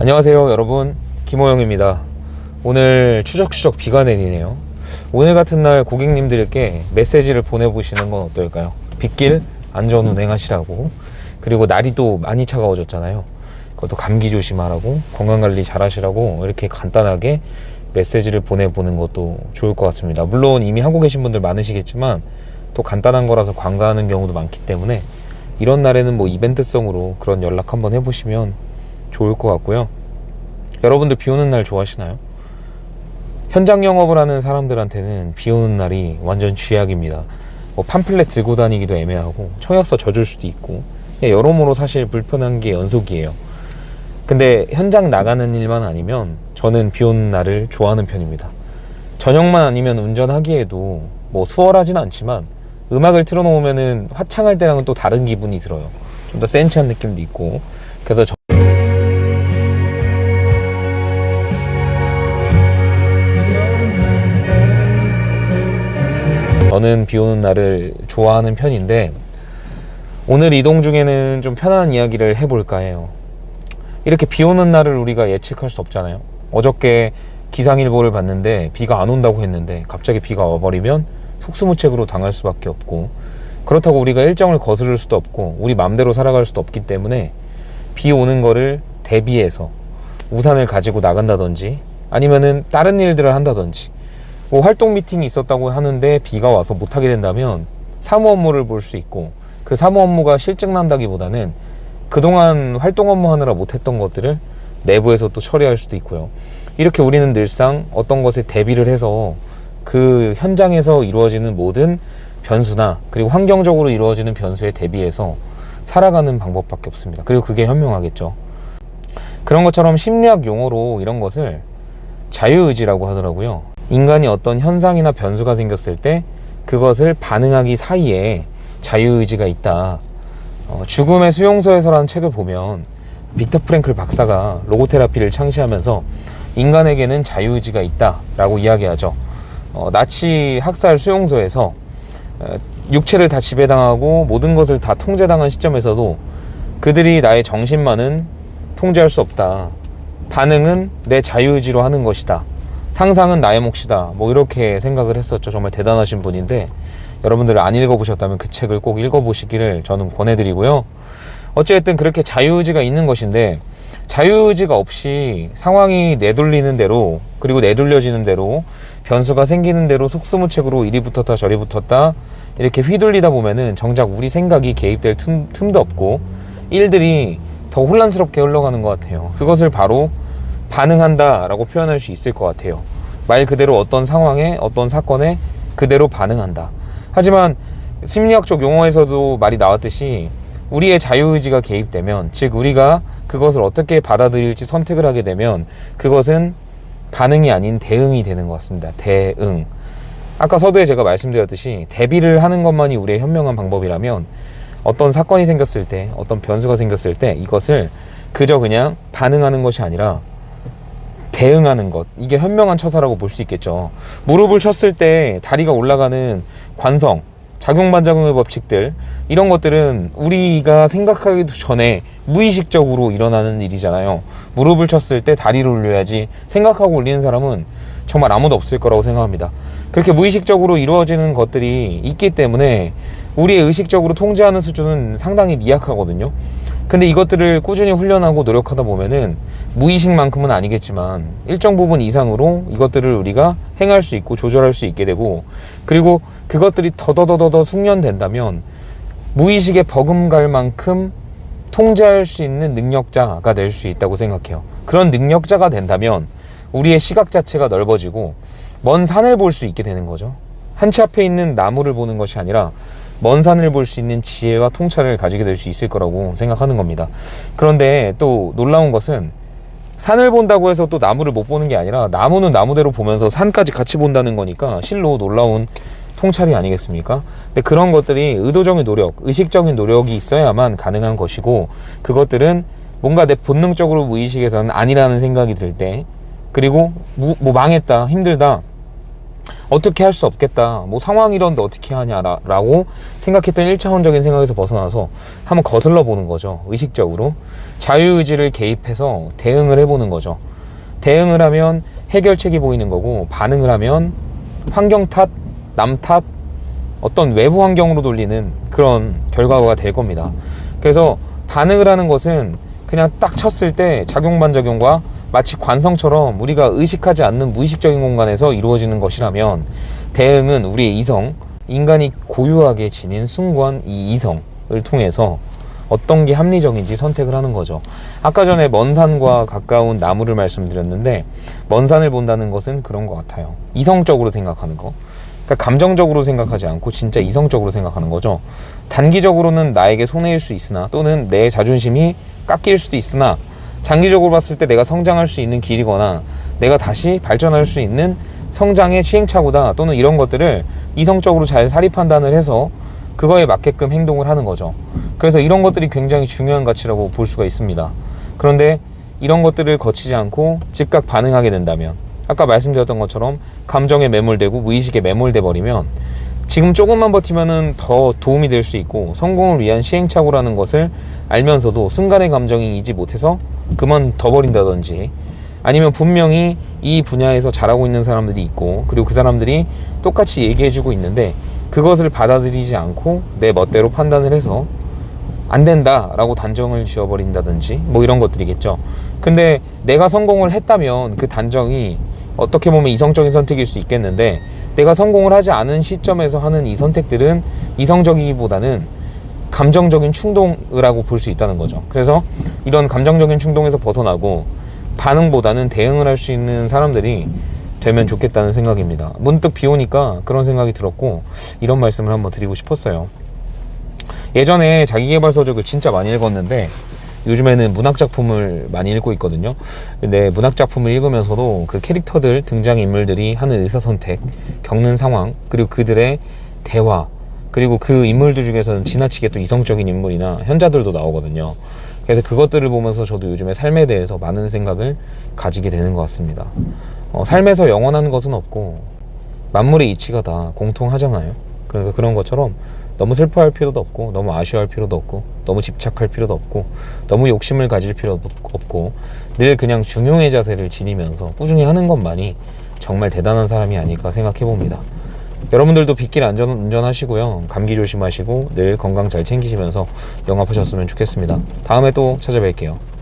안녕하세요 여러분. 김호영입니다. 오늘 추적추적 비가 내리네요. 오늘 같은 날 고객님들께 메시지를 보내보시는 건 어떨까요? 빗길 안전 운행하시라고. 그리고 날이 또 많이 차가워졌잖아요. 그것도 감기 조심하라고 건강관리 잘 하시라고 이렇게 간단하게 메시지를 보내보는 것도 좋을 것 같습니다 물론 이미 하고 계신 분들 많으시겠지만 또 간단한 거라서 관가하는 경우도 많기 때문에 이런 날에는 뭐 이벤트성으로 그런 연락 한번 해보시면 좋을 것 같고요. 여러분들 비 오는 날 좋아하시나요? 현장 영업을 하는 사람들한테는 비 오는 날이 완전 쥐약입니다. 뭐 팜플렛 들고 다니기도 애매하고 청약서 져줄 수도 있고 예, 여러모로 사실 불편한 게 연속이에요. 근데 현장 나가는 일만 아니면 저는 비 오는 날을 좋아하는 편입니다. 저녁만 아니면 운전하기에도 뭐 수월하진 않지만 음악을 틀어놓으면은 화창할 때랑은 또 다른 기분이 들어요. 좀 더 센치한 느낌도 있고 그래서 저 저는 비 오는 날을 좋아하는 편인데 오늘 이동 중에는 좀 편안한 이야기를 해볼까 해요. 이렇게 비 오는 날을 우리가 예측할 수 없잖아요. 어저께 기상일보를 봤는데 비가 안 온다고 했는데 갑자기 비가 와버리면 속수무책으로 당할 수밖에 없고 그렇다고 우리가 일정을 거스를 수도 없고 우리 맘대로 살아갈 수도 없기 때문에 비 오는 거를 대비해서 우산을 가지고 나간다든지 아니면은 다른 일들을 한다든지 뭐 활동 미팅이 있었다고 하는데 비가 와서 못하게 된다면 사무 업무를 볼 수 있고 그 사무 업무가 실증 난다기보다는 그동안 활동 업무 하느라 못했던 것들을 내부에서 또 처리할 수도 있고요. 이렇게 우리는 늘상 어떤 것에 대비를 해서 그 현장에서 이루어지는 모든 변수나 그리고 환경적으로 이루어지는 변수에 대비해서 살아가는 방법밖에 없습니다. 그리고 그게 현명하겠죠. 그런 것처럼 심리학 용어로 이런 것을 자유의지라고 하더라고요. 인간이 어떤 현상이나 변수가 생겼을 때 그것을 반응하기 사이에 자유의지가 있다. 어, 죽음의 수용소에서라는 책을 보면 빅터 프랭클 박사가 로고테라피를 창시하면서 인간에게는 자유의지가 있다라고 이야기하죠. 어, 나치 학살 수용소에서 어, 육체를 다 지배당하고 모든 것을 다 통제당한 시점에서도 그들이 나의 정신만은 통제할 수 없다. 반응은 내 자유의지로 하는 것이다. 상상은 나의 몫이다. 뭐 이렇게 생각을 했었죠. 정말 대단하신 분인데 여러분들 안 읽어보셨다면 그 책을 꼭 읽어보시기를 저는 권해드리고요. 어쨌든 그렇게 자유의지가 있는 것인데 자유의지가 없이 상황이 내돌리는 대로 그리고 내돌려지는 대로 변수가 생기는 대로 속수무책으로 이리 붙었다 저리 붙었다 이렇게 휘둘리다 보면은 정작 우리 생각이 개입될 틈, 틈도 없고 일들이 더 혼란스럽게 흘러가는 것 같아요. 그것을 바로 반응한다라고 표현할 수 있을 것 같아요. 말 그대로 어떤 상황에 어떤 사건에 그대로 반응한다. 하지만 심리학적 용어에서도 말이 나왔듯이 우리의 자유의지가 개입되면 즉 우리가 그것을 어떻게 받아들일지 선택을 하게 되면 그것은 반응이 아닌 대응이 되는 것 같습니다. 대응. 아까 서두에 제가 말씀드렸듯이 대비를 하는 것만이 우리의 현명한 방법이라면 어떤 사건이 생겼을 때 어떤 변수가 생겼을 때 이것을 그저 그냥 반응하는 것이 아니라 대응하는 것 이게 현명한 처사라고 볼 수 있겠죠. 무릎을 쳤을 때 다리가 올라가는 관성, 작용 반작용의 법칙들 이런 것들은 우리가 생각하기도 전에 무의식적으로 일어나는 일이잖아요. 무릎을 쳤을 때 다리를 올려야지 생각하고 올리는 사람은 정말 아무도 없을 거라고 생각합니다. 그렇게 무의식적으로 이루어지는 것들이 있기 때문에 우리의 의식적으로 통제하는 수준은 상당히 미약하거든요. 근데 이것들을 꾸준히 훈련하고 노력하다 보면은 무의식만큼은 아니겠지만 일정 부분 이상으로 이것들을 우리가 행할 수 있고 조절할 수 있게 되고 그리고 그것들이 더더더더더 숙련된다면 무의식에 버금갈 만큼 통제할 수 있는 능력자가 될 수 있다고 생각해요. 그런 능력자가 된다면 우리의 시각 자체가 넓어지고 먼 산을 볼 수 있게 되는 거죠. 한 치 앞에 있는 나무를 보는 것이 아니라 먼 산을 볼 수 있는 지혜와 통찰을 가지게 될 수 있을 거라고 생각하는 겁니다. 그런데 또 놀라운 것은 산을 본다고 해서 또 나무를 못 보는 게 아니라 나무는 나무대로 보면서 산까지 같이 본다는 거니까 실로 놀라운 통찰이 아니겠습니까? 근데 그런 것들이 의도적인 노력, 의식적인 노력이 있어야만 가능한 것이고 그것들은 뭔가 내 본능적으로 무의식에서는 아니라는 생각이 들 때 그리고 무, 뭐 망했다, 힘들다 어떻게 할 수 없겠다. 뭐 상황이 이런데 어떻게 하냐라고 생각했던 1차원적인 생각에서 벗어나서 한번 거슬러 보는 거죠. 의식적으로. 자유의지를 개입해서 대응을 해보는 거죠. 대응을 하면 해결책이 보이는 거고 반응을 하면 환경 탓, 남 탓, 어떤 외부 환경으로 돌리는 그런 결과가 될 겁니다. 그래서 반응을 하는 것은 그냥 딱 쳤을 때 작용반 작용과 마치 관성처럼 우리가 의식하지 않는 무의식적인 공간에서 이루어지는 것이라면 대응은 우리의 이성, 인간이 고유하게 지닌 순간 이 이성을 통해서 어떤 게 합리적인지 선택을 하는 거죠. 아까 전에 먼 산과 가까운 나무를 말씀드렸는데 먼 산을 본다는 것은 그런 것 같아요. 이성적으로 생각하는 거. 그러니까 감정적으로 생각하지 않고 진짜 이성적으로 생각하는 거죠. 단기적으로는 나에게 손해일 수 있으나 또는 내 자존심이 깎일 수도 있으나 장기적으로 봤을 때 내가 성장할 수 있는 길이거나 내가 다시 발전할 수 있는 성장의 시행착오다 또는 이런 것들을 이성적으로 잘 사리 판단을 해서 그거에 맞게끔 행동을 하는 거죠. 그래서 이런 것들이 굉장히 중요한 가치라고 볼 수가 있습니다. 그런데 이런 것들을 거치지 않고 즉각 반응하게 된다면 아까 말씀드렸던 것처럼 감정에 매몰되고 무의식에 매몰돼 버리면 지금 조금만 버티면은 더 도움이 될 수 있고 성공을 위한 시행착오라는 것을 알면서도 순간의 감정이 이지 못해서 그만 둬버린다든지 아니면 분명히 이 분야에서 잘하고 있는 사람들이 있고 그리고 그 사람들이 똑같이 얘기해주고 있는데 그것을 받아들이지 않고 내 멋대로 판단을 해서 안 된다라고 단정을 지어버린다든지 뭐 이런 것들이겠죠. 근데 내가 성공을 했다면 그 단정이 어떻게 보면 이성적인 선택일 수 있겠는데 내가 성공을 하지 않은 시점에서 하는 이 선택들은 이성적이기보다는 감정적인 충동이라고 볼 수 있다는 거죠. 그래서 이런 감정적인 충동에서 벗어나고 반응보다는 대응을 할 수 있는 사람들이 되면 좋겠다는 생각입니다. 문득 비 오니까 그런 생각이 들었고 이런 말씀을 한번 드리고 싶었어요. 예전에 자기계발서적을 진짜 많이 읽었는데 요즘에는 문학 작품을 많이 읽고 있거든요. 근데 문학 작품을 읽으면서도 그 캐릭터들 등장 인물들이 하는 의사 선택, 겪는 상황, 그리고 그들의 대화, 그리고 그 인물들 중에서는 지나치게 또 이성적인 인물이나 현자들도 나오거든요. 그래서 그것들을 보면서 저도 요즘에 삶에 대해서 많은 생각을 가지게 되는 것 같습니다. 어, 삶에서 영원한 것은 없고 만물의 이치가 다 공통하잖아요. 그러니까 그런 것처럼 너무 슬퍼할 필요도 없고 너무 아쉬워할 필요도 없고 너무 집착할 필요도 없고 너무 욕심을 가질 필요도 없고 늘 그냥 중용의 자세를 지니면서 꾸준히 하는 것만이 정말 대단한 사람이 아닐까 생각해 봅니다. 여러분들도 빗길 안전 운전하시고요. 감기 조심하시고 늘 건강 잘 챙기시면서 영업하셨으면 좋겠습니다. 다음에 또 찾아뵐게요.